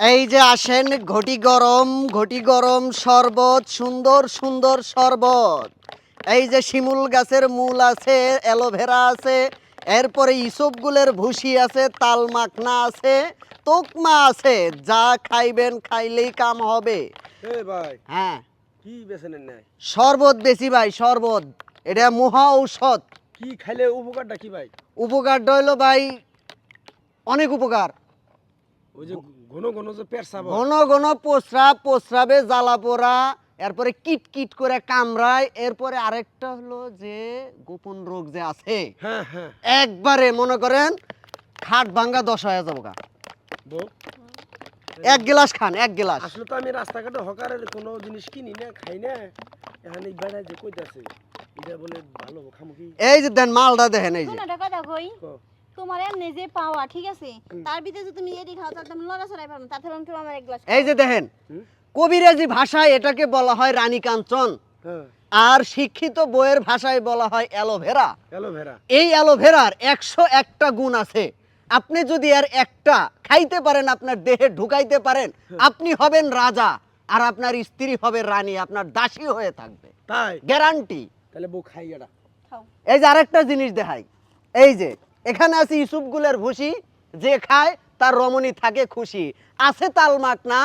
এই যে আসেন ঘটি গরম ঘটি গরম শরবত সুন্দর সুন্দর শরবত। এই যে শিমুল গাছের মূল আছে অ্যালোভেরা আছে এরপরে ইসবগুলের ভুসি আছে তাল মাখনা আছে তোকমা আছে যা খাইবেন খাইলেই কাম হবে। ভাই হ্যাঁ। কি বেছেনের নাই শরবত বেশি ভাই শরবত। এটা মহা ঔষধ। কি খাইলে উপকারটা কি ভাই? উপকারটা হইল ভাই অনেক উপকার। ওই যে ঘন ঘন যে পেট সাব ঘন ঘন প্রস্রাব প্রস্রাবে জ্বালা পোড়া এরপরে কিট কিট করে কামড়ায় এরপরে আরেকটা হলো যে গোপন রোগ যে আছে হ্যাঁ হ্যাঁ। একবারে মনে করেন খাট ভাঙ্গা দশ হয়ে যাব গা। এক গ্লাস খান এক গ্লাস। আসলে তো আমি রাস্তাঘাটে হকারের কোনো জিনিস কিনি না খাই না এখানে বেড়ায় যে কইতাছে এটা বলে ভালো খামো কি? এই যে দেন মালটা দেখেন এই যে। কথা কই। তোমার এমনি যে পাওয়া ঠিক আছে? তার ভিতরে যদি তুমি এডি খাও তাহলে তুমি লড়া ছড়াই পারো না তার তুমি আমার এক গ্লাস এই যে দেখেন কবিরাজি ভাষায় এটাকে বলা হয় রানী কাঞ্চন হ্যাঁ। আর শিক্ষিত বইয়ের ভাষায় বলা হয় অ্যালোভেরা। অ্যালোভেরা। এই অ্যালোভেরার একশো একটা গুণ আছে। আপনি যদি আর একটা খাইতে পারেন আপনার দেহে ঢুকাইতে পারেন আপনি হবেন রাজা আর আপনার স্ত্রী হবে রানী আপনার দাসী হয়ে থাকবে। তাই? গ্যারান্টি। তাহলে বউ খাই এটা এই যে আরেকটা জিনিস দেখাই। এই যে এখানে আছে ইসুপগুলের ভুসি যে খায় তার রমণী থাকে খুশি। আছে তালমাক না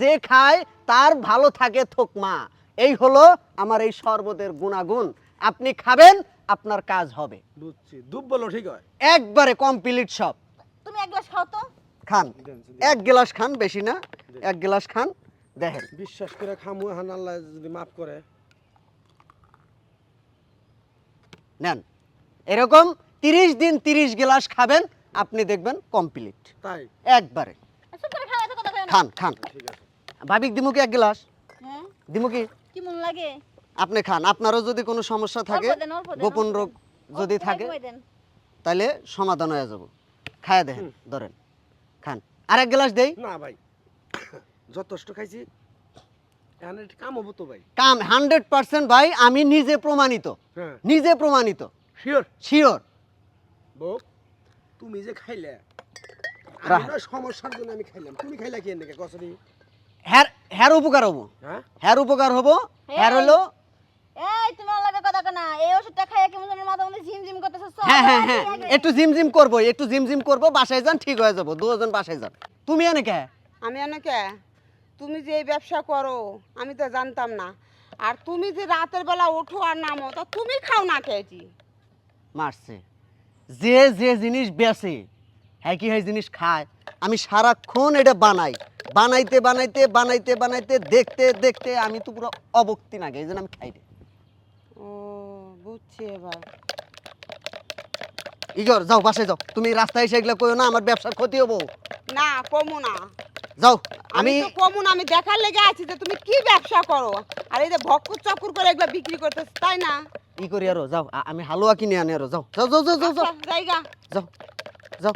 যে খায় তার ভালো থাকে থোকমা। এই হলো আমার এই শরবতের গুণাগুণ। আপনি খাবেন আপনার কাজ হবে। বুঝছি। দুব বলো ঠিক হয়। একবারে কমপ্লিট সব। তুমি এক গ্লাস খাও তো। খান। এক গ্লাস খান বেশি না। এক গ্লাস খান দেখেন। বিশ্বাস করে খামু এখন আল্লাহ যদি মাফ করে। নেন। এরকম তিরিশ দিন তিরিশ গ্লাস খাবেন আপনি দেখবেন কমপ্লিট তাই? একবারে। না। খান খান। ভাবিক দিমু কি এক গ্লাস? হ্যাঁ। দিমু কি? মন লাগে? আপনি খান আপনারও যদি কোনো সমস্যা থাকে গোপন রোগ যদি থাকে তাহলে সমাধান হয়ে যাব। খায় দেখেন ধরেন। খান। আর এক গ্লাস দেই? না ভাই যথেষ্ট খাইছি। কাম হব তো ভাই। কাম হান্ড্রেড পার্সেন্ট ভাই আমি নিজে প্রমাণিত। হ্যাঁ। নিজে প্রমাণিত। শিওর শিওর বউ তুমি যে খাইলে। সমস্যার জন্য আমি খাইলাম। তুমি খাইলা কি এনেকে কসরি হ্যার হ্যার উপকার হব। হ্যাঁ? হ্যার উপকার হব। হ্যার হলো এই তুমি লাগে কথা এই ওষুধটা খাইয়া কেমন যেন মাথা মধ্যে ঝিমঝিম করতেছে? হ্যাঁ হ্যাঁ হ্যাঁ। একটু জিম জিম করব একটু জিম জিম করব বাসায় যান ঠিক হয়ে যাব। দুজন বাসায় যান। তুমি এনে কে আমি অনেকে তুমি যে এই ব্যবসা করো আমি তো জানতাম না। আর তুমি যে রাতের বেলা ওঠো আর নামো তা তুমি খাও না খেয়েছি। মারছে। যে যে জিনিস বেচে হ্যাঁ কি হয় জিনিস খায় আমি সারাক্ষণ এটা বানাই। বানাইতে বানাইতে বানাইতে বানাইতে দেখতে দেখতে আমি তো পুরো অবক্তি নাগে এই জন্য আমি খাই রে ও বুঝছি এবার। ইগর যাও বাসায় যাও। তুমি রাস্তায় এসে এগুলো কইও না আমার ব্যবসার ক্ষতি হব। না কমু না। যাও আমি আমি তো কমু না আমি দেখার লেগে আছি যে তুমি কি ব্যবসা করো। আর এই যে ভক্কুর চকুর করে এগুলো বিক্রি করতেছ তাই না? ই করি আরও যাও। আমি হালুয়া কিনে আনি আরও যাও। যাও যাও যাও যাও যাও। আচ্ছা, যাও।